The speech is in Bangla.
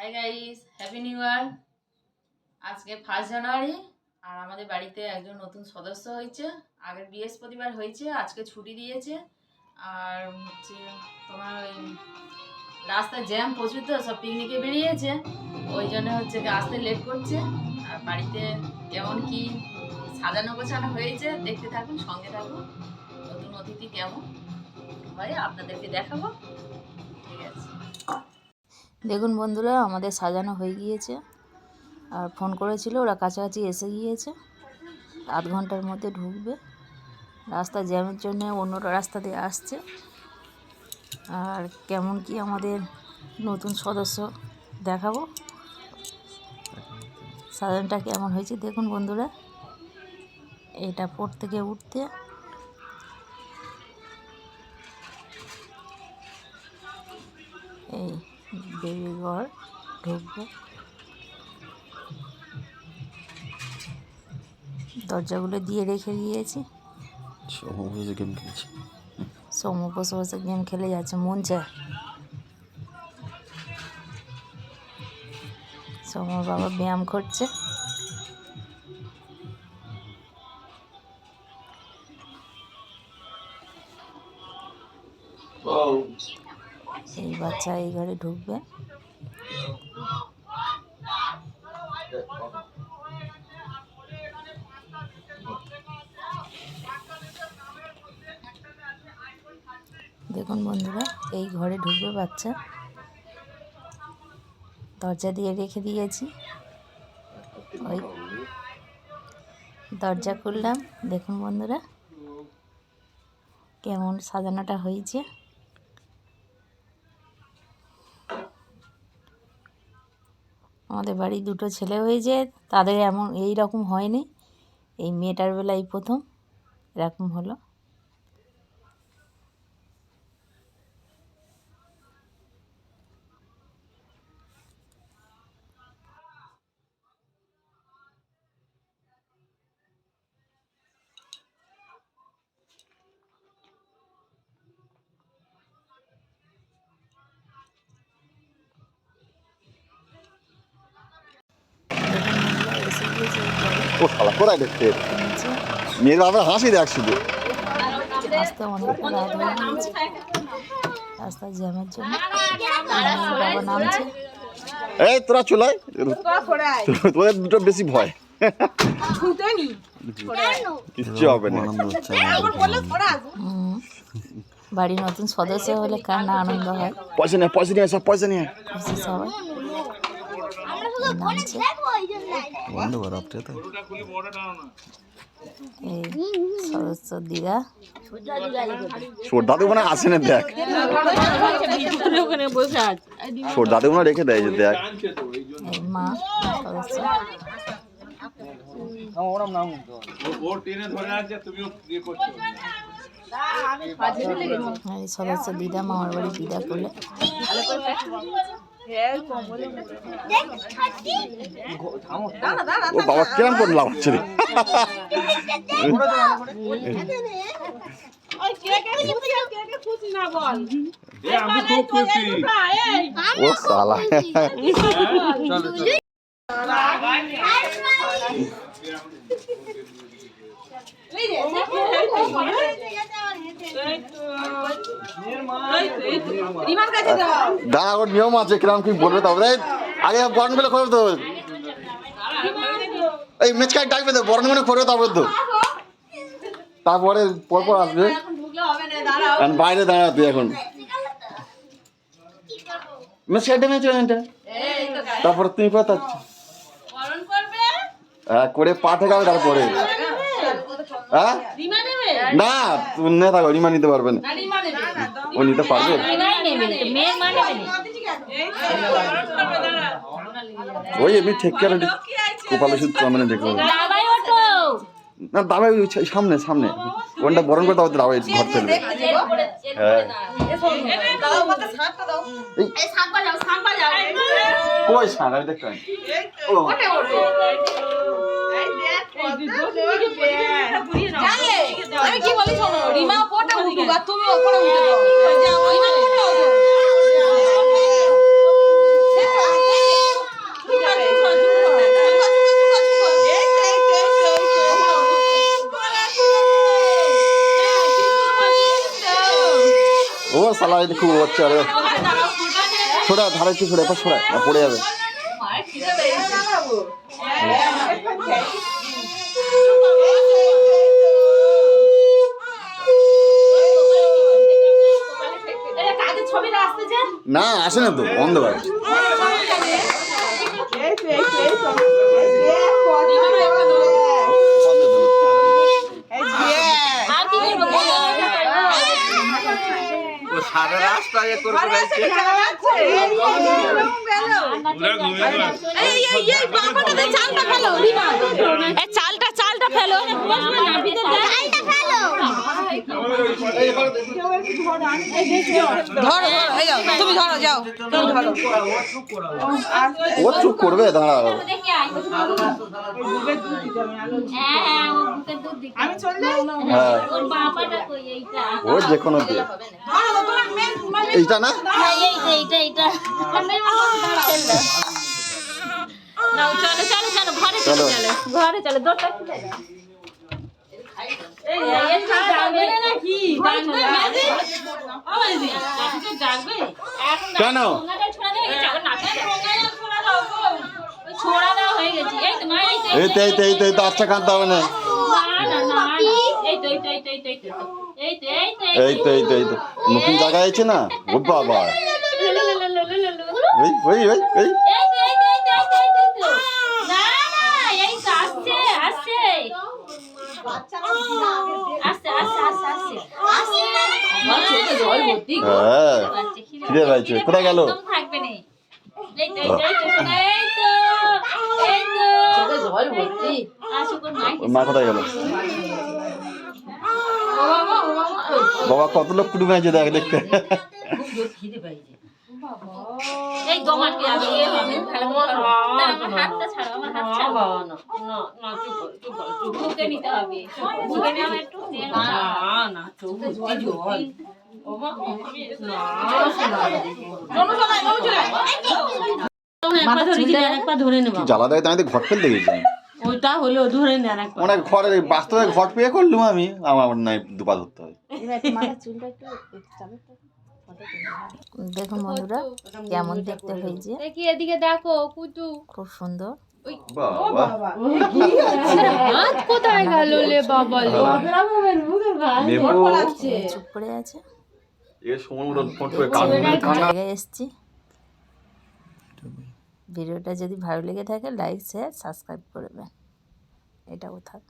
Hi guys happy new year আজকে ফার্স্ট জানুয়ারি আর আমাদের বাড়িতে একজন নতুন সদস্য হয়েছে। আগের বৃহস্পতিবার হয়েছে, আজকে ছুটি দিয়েছে। আর হচ্ছে তোমার ওই রাস্তায় জ্যাম প্রচুর তো, সব পিকনিকে বেরিয়েছে। ওই জন্য হচ্ছে আসতে লেট করছে। আর বাড়িতে কেমন কি সাজানো গোছানো হয়েছে, দেখতে থাকুন, সঙ্গে থাকুন। নতুন অতিথি কেমন? হয়, আপনাদেরকে দেখাবো। দেখুন বন্ধুরা, আমাদের সাজানো হয়ে গিয়েছে। আর ফোন করেছিল, ওরা কাছাকাছি এসে গিয়েছে। আধ ঘণ্টার মধ্যে ঢুকবে। রাস্তা জ্যামের জন্য অন্য রাস্তা দিয়ে আসছে। আর কেমন কি আমাদের নতুন সদস্য দেখাবো? সাজানোটা কেমন হয়েছে দেখুন বন্ধুরা। এটা পর থেকে উঠতে। এই বেবি ঘর ঢুকবে। দরজাগুলো দিয়ে রেখে দিয়েছি। সমবয়সে গেম খেলছে। সোমু বসে বসে গেম খেলে যাচ্ছে মন চায়। সোমুর বাবা ব্যায়াম করছে। বাচ্চা এই ঘরে ঢুকবে। দেখুন বন্ধুরা, এই ঘরে ঢুকবে বাচ্চা। দরজা দিয়ে রেখে দিয়েছি। ওই দরজা খুললাম। দেখুন বন্ধুরা, কেমন সাজানোটা হয়েছে। আমাদের বাড়ি দুটো ছেলে হয়েছে, তাদের এমন, এই রকম হয়নি। এই মেয়েটার বেলায় প্রথম, এরকম হলো। ও শালা কোথায় দেখতে? মেয়ের বাবার হাসি দেখ শুধু আসতে অনেকটা রাত হয়ে গিয়েছে রাস্তায় জ্যামের জন্য। বাবা নামছে। এই তোরা চলাই তোদের দুটো বেশি ভয়। কিচ্ছু হবে না। বাড়ির নতুন সদস্য হলে কার না আনন্দ হয়? পয়সা নিয়ে পয়সা নিয়ে সব পয়সা নিয়ে। সবাই নামছে বন্ধ কর আপনি তো এই সদস্য দিদা মনে আসে না দেখ। সোর দাদু মনে রেখে দেয় যে দেখ। মা এই সদস্য দিদা মামার বাড়ি দিদা করলে। ও বাবা কেমন করে লাগাচ্ছে রে ও সালা দাঁড়া ওর নিয়ম আছে কিরম কি বলবে এই, আগে বরণগুলো করবে তো এই মেচকাই ডাকবে তো বরণগুলো করবে তবে তো। তারপরে পরপর আসবে। বাইরে দাঁড়াতে এখন। মেচকাইটা মেচে এটা তারপরে তুমি কথা হ্যাঁ করে পা ঠেকাবে তারপরে। হ্যাঁ? না তুমি না থাকো রিমা নিতে পারবে না। ও নিতে পারবে। ওই এমনি ঠিক করে কপালে শুধু মানে দেখব না, দাবাই সামনে সামনে। কোনটা বরণ করে তারপর দাবাই ঘর ফেলবে হ্যাঁ। কই সার আমি দেখতে উঠুক আর তুমি ওখানে ও সালা এটা খুব বাচ্চা রে ছোড়া ধারে ছোড়া পড়ে যাবে। আসে না তো অন্ধকার সারা রাস্তায় চালটা চালটা ফেলো। ধরো ধরো এই যাও তুমি ধরো যাও। তুমি ধরো। ও চুপ করবে দাঁড়াও। হ্যাঁ। ওর বাবাটা কই এইটা ও যে কোনো দিয়ে এইটা না? এইটা এইটা এইটা চলো চলো। চলো ঘরে চলো ঘরে চলো দরটা হ্যাঁ, হ্যাঁ, হ্যাঁ। কেন? এই তো এই তো এই তো এই তো আচ্ছা কাঁদতে হবে এই তো এই এই তো। নতুন জায়গা আছে না? ও বাবা। ওই ওই ওই আসুক ওর মাই ওর মা কোথায় গেল? বাবা কত লোক কুটুমে আছে দেখ দেখতে। এই কি আমি ভালো না আমার হাতটা ছাড়ো আমার হাত ছাড়ো। না না না চুপ চুপ নিতে হবে মুখে নিয়ে একটু না না চুপ জ্বালা দেয়? ঘর গেছিলাম ওইটা হলেও ধরে নেন ঘরে বাস্তবে ঘর পেয়ে করলুম আমি। আমার নাই দুপা ধরতে হবে দেখুন বন্ধুরা কেমন দেখতে হয়েছে। দেখি এদিকে দেখো কুতু খুব সুন্দর। কোথায় গেল লে বাবা চুপ করে আছে। এসছি। ভিডিওটা যদি ভালো লেগে থাকে লাইক শেয়ার সাবস্ক্রাইব করবেন এটাও থাক।